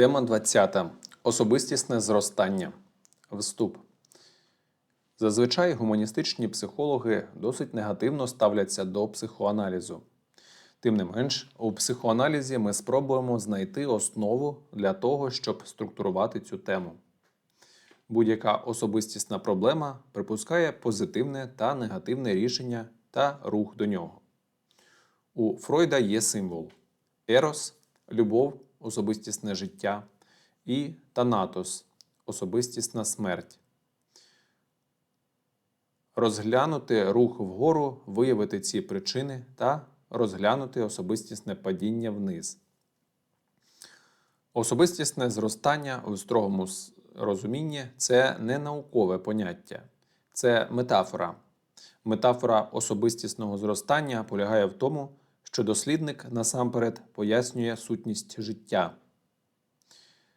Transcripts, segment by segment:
Тема 20. Особистісне зростання. Вступ. Зазвичай гуманістичні психологи досить негативно ставляться до психоаналізу. Тим не менш, у психоаналізі ми спробуємо знайти основу для того, щоб структурувати цю тему. Будь-яка особистісна проблема припускає позитивне та негативне рішення та рух до нього. У Фройда є символ ерос любов, особистісне життя, і танатос особистісна смерть. Розглянути рух вгору, виявити ці причини та розглянути особистісне падіння вниз. Особистісне зростання у строгому розумінні це не наукове поняття, це метафора. Метафора особистісного зростання полягає в тому, що дослідник насамперед пояснює сутність життя.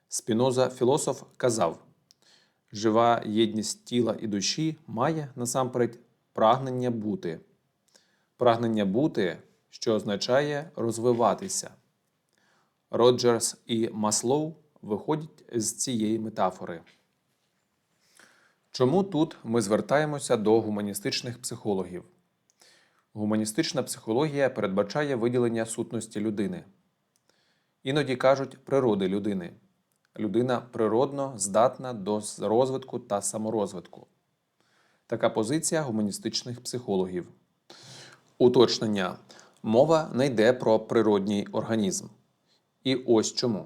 Спіноза філософ казав: жива єдність тіла і душі має насамперед прагнення бути. Прагнення бути, що означає розвиватися. Роджерс і Маслоу виходять з цієї метафори. Чому тут ми звертаємося до гуманістичних психологів? Гуманістична психологія передбачає виділення сутності людини. Іноді кажуть природи людини. Людина природно здатна до розвитку та саморозвитку. Така позиція гуманістичних психологів. Уточнення. Мова не йде про природній організм. І ось чому.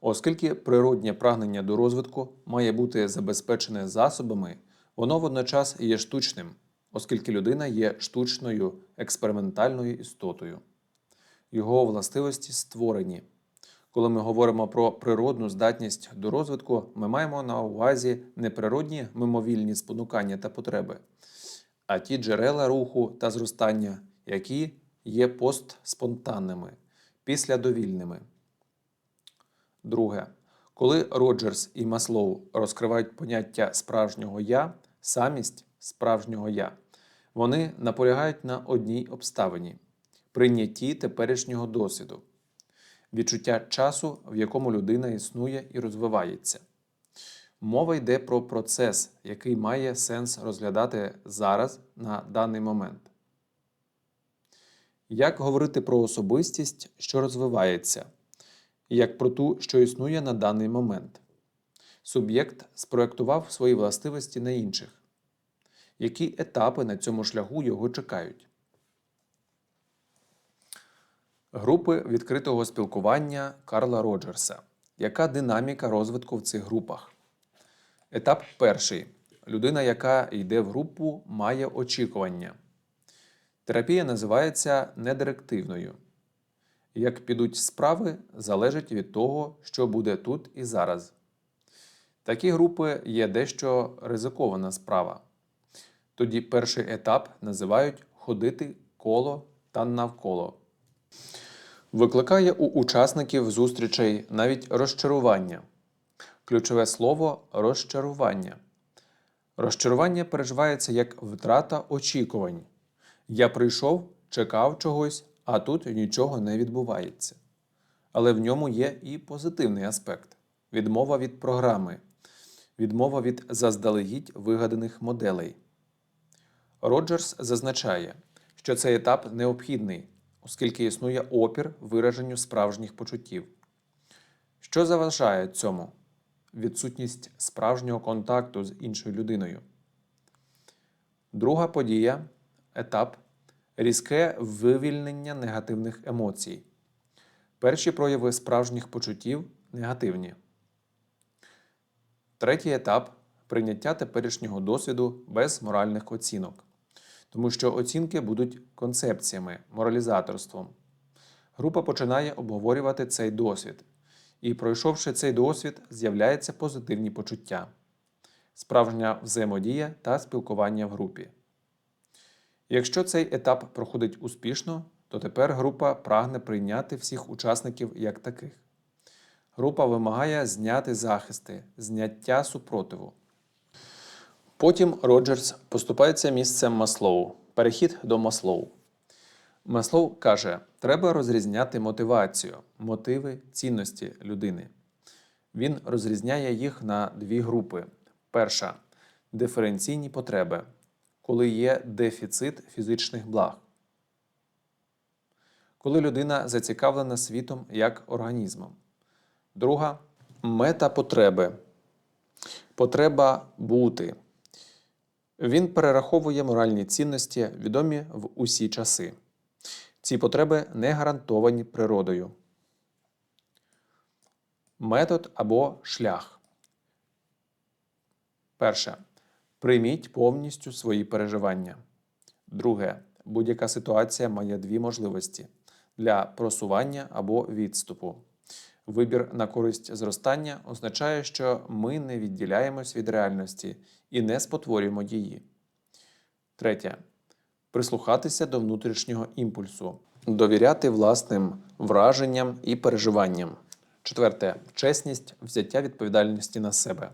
Оскільки природнє прагнення до розвитку має бути забезпечене засобами, воно водночас є штучним, оскільки людина є штучною експериментальною істотою. Його властивості створені. Коли ми говоримо про природну здатність до розвитку, ми маємо на увазі не природні мимовільні спонукання та потреби, а ті джерела руху та зростання, які є постспонтанними, післядовільними. Друге, коли Роджерс і Маслоу розкривають поняття справжнього я, самість справжнього я, вони наполягають на одній обставині прийнятті теперішнього досвіду, відчуття часу, в якому людина існує і розвивається. Мова йде про процес, який має сенс розглядати зараз на даний момент. Як говорити про особистість, що розвивається, як про ту, що існує на даний момент? Суб'єкт спроектував свої властивості на інших. Які етапи на цьому шляху його чекають? Групи відкритого спілкування Карла Роджерса. Яка динаміка розвитку в цих групах? Етап перший. Людина, яка йде в групу, має очікування. Терапія називається недирективною. Як підуть справи, залежить від того, що буде тут і зараз. Такі групи є дещо ризикована справа. Тоді перший етап називають ходити коло та навколо. Викликає у учасників зустрічей навіть розчарування. Ключове слово розчарування. Розчарування переживається як втрата очікувань. Я прийшов, чекав чогось, а тут нічого не відбувається. Але в ньому є і позитивний аспект відмова від програми, відмова від заздалегідь вигаданих моделей. Роджерс зазначає, що цей етап необхідний, оскільки існує опір вираженню справжніх почуттів. Що заважає цьому? Відсутність справжнього контакту з іншою людиною. Друга подія етап різке вивільнення негативних емоцій. Перші прояви справжніх почуттів негативні. Третій етап прийняття теперішнього досвіду без моральних оцінок, тому що оцінки будуть концепціями, моралізаторством. Група починає обговорювати цей досвід, і, пройшовши цей досвід, з'являються позитивні почуття, справжня взаємодія та спілкування в групі. Якщо цей етап проходить успішно, то тепер група прагне прийняти всіх учасників як таких. Група вимагає зняти захисти, зняття супротиву. Потім Роджерс поступається місцем Маслоу. Перехід до Маслоу. Маслоу каже, треба розрізняти мотивацію, мотиви цінності людини. Він розрізняє їх на дві групи. Перша диференційні потреби, коли є дефіцит фізичних благ. Коли людина зацікавлена світом як організмом. Друга метапотреби. Потреба бути. Він перераховує моральні цінності, відомі в усі часи. Ці потреби не гарантовані природою. Метод або шлях. Перше. Прийміть повністю свої переживання. Друге. Будь-яка ситуація має дві можливості для просування або відступу. Вибір на користь зростання означає, що ми не відділяємось від реальності і не спотворюємо її. Третє. Прислухатися до внутрішнього імпульсу, довіряти власним враженням і переживанням. Четверте чесність, взяття відповідальності на себе.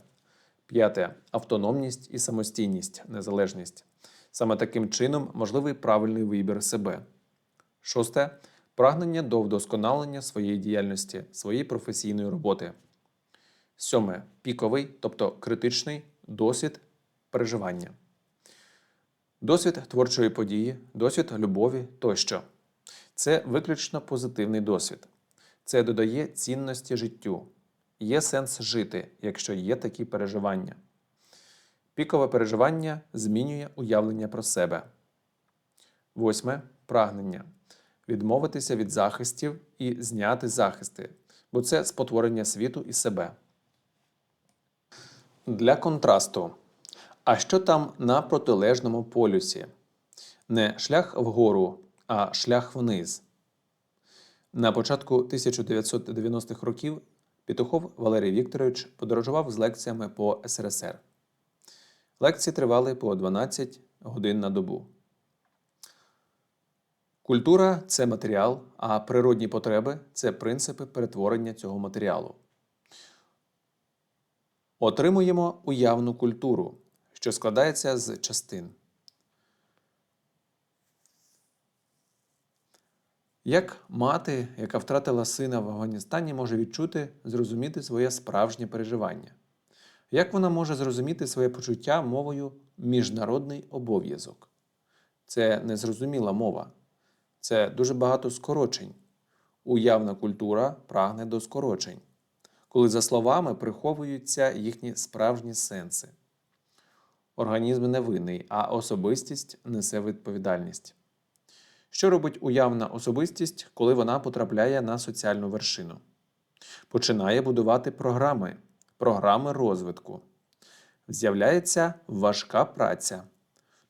П'яте автономність і самостійність, незалежність. Саме таким чином можливий правильний вибір себе. Шосте прагнення до вдосконалення своєї діяльності, своєї професійної роботи. Сьоме піковий, тобто критичний досвід переживання. Досвід творчої події, досвід любові тощо. Це виключно позитивний досвід. Це додає цінності життю. Є сенс жити, якщо є такі переживання. Пікове переживання змінює уявлення про себе. Восьме прагнення. Відмовитися від захистів і зняти захисти, бо це спотворення світу і себе. Для контрасту. А що там на протилежному полюсі? Не шлях вгору, а шлях вниз. На початку 1990-х років Петухов Валерій Вікторович подорожував з лекціями по СРСР. Лекції тривали по 12 годин на добу. Культура це матеріал, а природні потреби це принципи перетворення цього матеріалу. Отримуємо уявну культуру, що складається з частин. Як мати, яка втратила сина в Афганістані, може відчути, зрозуміти своє справжнє переживання? Як вона може зрозуміти своє почуття мовою міжнародний обов'язок? Це незрозуміла мова, це дуже багато скорочень. Уявна культура прагне до скорочень, коли за словами приховуються їхні справжні сенси. Організм не винний, а особистість несе відповідальність. Що робить уявна особистість, коли вона потрапляє на соціальну вершину? Починає будувати програми, програми розвитку. З'являється важка праця,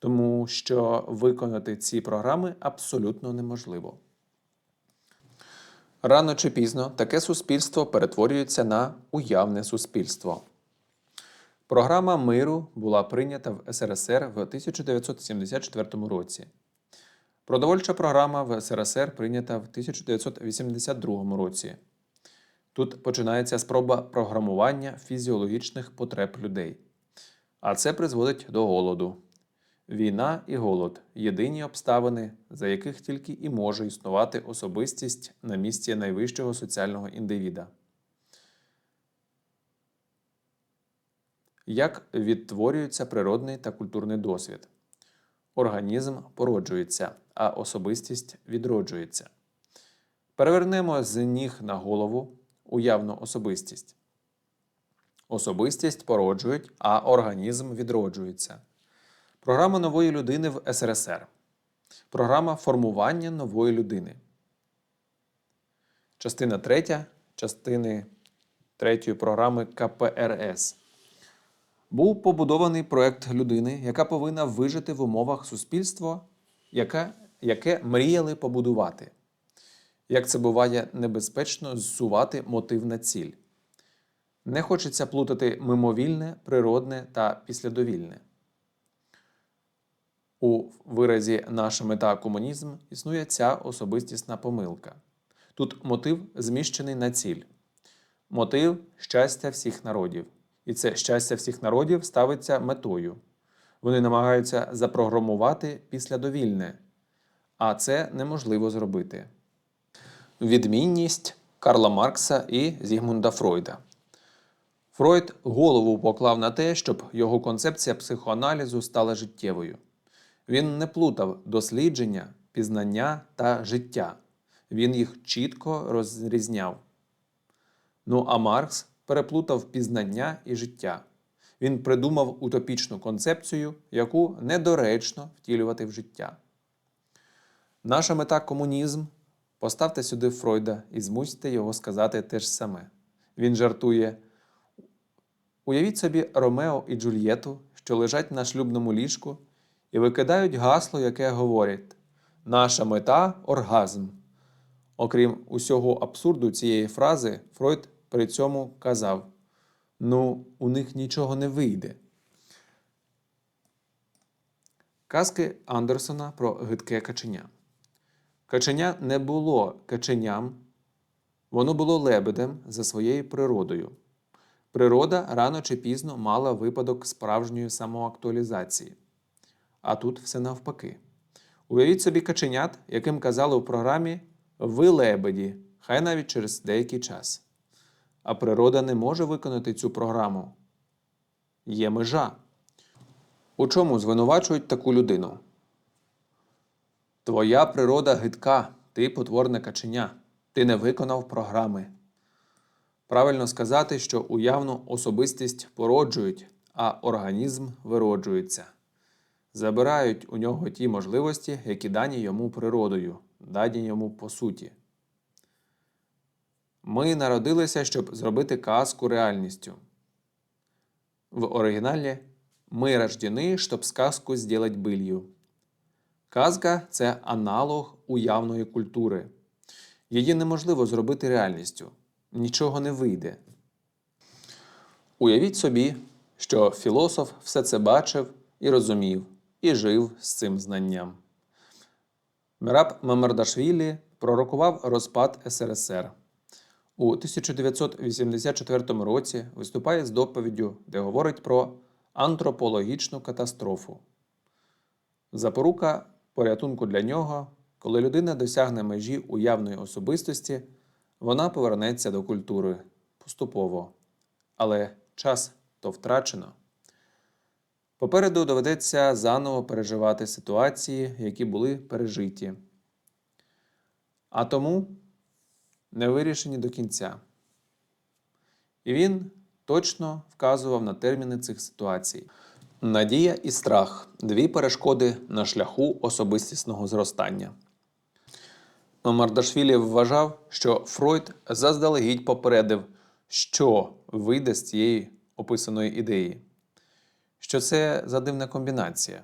тому що виконати ці програми абсолютно неможливо. Рано чи пізно таке суспільство перетворюється на уявне суспільство. Програма миру була прийнята в СРСР в 1974 році. Продовольча програма в СРСР прийнята в 1982 році. Тут починається спроба програмування фізіологічних потреб людей. А це призводить до голоду. Війна і голод єдині обставини, за яких тільки і може існувати особистість на місці найвищого соціального індивіда. Як відтворюється природний та культурний досвід? Організм породжується, а особистість відроджується. Перевернемо з ніг на голову уявну особистість. Особистість породжують, а організм відроджується. Програма нової людини в СРСР. Програма формування нової людини. Частина 3 частини 3 програми КПРС. Був побудований проект людини, яка повинна вижити в умовах суспільства, яке, яке мріяли побудувати. Як це буває небезпечно зсувати мотив на ціль. Не хочеться плутати мимовільне, природне та післядовільне. У виразі наша мета комунізм існує ця особистісна помилка. Тут мотив зміщений на ціль. Мотив щастя всіх народів. І це щастя всіх народів ставиться метою. Вони намагаються запрограмувати післядовільне, а це неможливо зробити. Відмінність Карла Маркса і Зігмунда Фройда. Фройд голову поклав на те, щоб його концепція психоаналізу стала життєвою. Він не плутав дослідження, пізнання та життя. Він їх чітко розрізняв. Ну а Маркс переплутав пізнання і життя. Він придумав утопічну концепцію, яку недоречно втілювати в життя. Наша мета комунізм. Поставте сюди Фройда і змусьте його сказати те ж саме. Він жартує. Уявіть собі Ромео і Джульєту, що лежать на шлюбному ліжку і викидають гасло, яке говорить: Наша мета оргазм. Окрім усього абсурду цієї фрази, Фройд при цьому казав: Ну, у них нічого не вийде. Казки Андерсона про гидке каченя. Каченя не було каченям, воно було лебедем за своєю природою. Природа рано чи пізно мала випадок справжньої самоактуалізації. А тут все навпаки. Уявіть собі каченят, яким казали у програмі Ви лебеді, хай навіть через деякий час. А природа не може виконати цю програму. Є межа. У чому звинувачують таку людину? Твоя природа гидка, ти потворне каченя, ти не виконав програми. Правильно сказати, що уявну особистість породжують, а організм вироджується. Забирають у нього ті можливості, які дані йому природою, дані йому по суті. Ми народилися, щоб зробити казку реальністю. В оригіналі ми рождені, щоб сказку сделать былью. Казка це аналог уявної культури. Її неможливо зробити реальністю. Нічого не вийде. Уявіть собі, що філософ все це бачив і розумів, і жив з цим знанням. Мераб Мамардашвілі пророкував розпад СРСР. У 1984 році виступає з доповіддю, де говорить про антропологічну катастрофу. Запорука порятунку для нього, коли людина досягне межі уявної особистості, вона повернеться до культури поступово. Але час то втрачено. Попереду доведеться заново переживати ситуації, які були пережиті. А тому не вирішені до кінця. І він точно вказував на терміни цих ситуацій. Надія і страх дві перешкоди на шляху особистісного зростання. Мардашвілі вважав, що Фройд заздалегідь попередив, що вийде з цієї описаної ідеї, що це за дивна комбінація,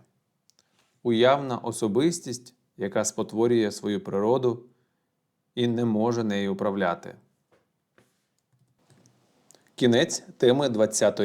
уявна особистість, яка спотворює свою природу і не може нею управляти. Кінець теми 20.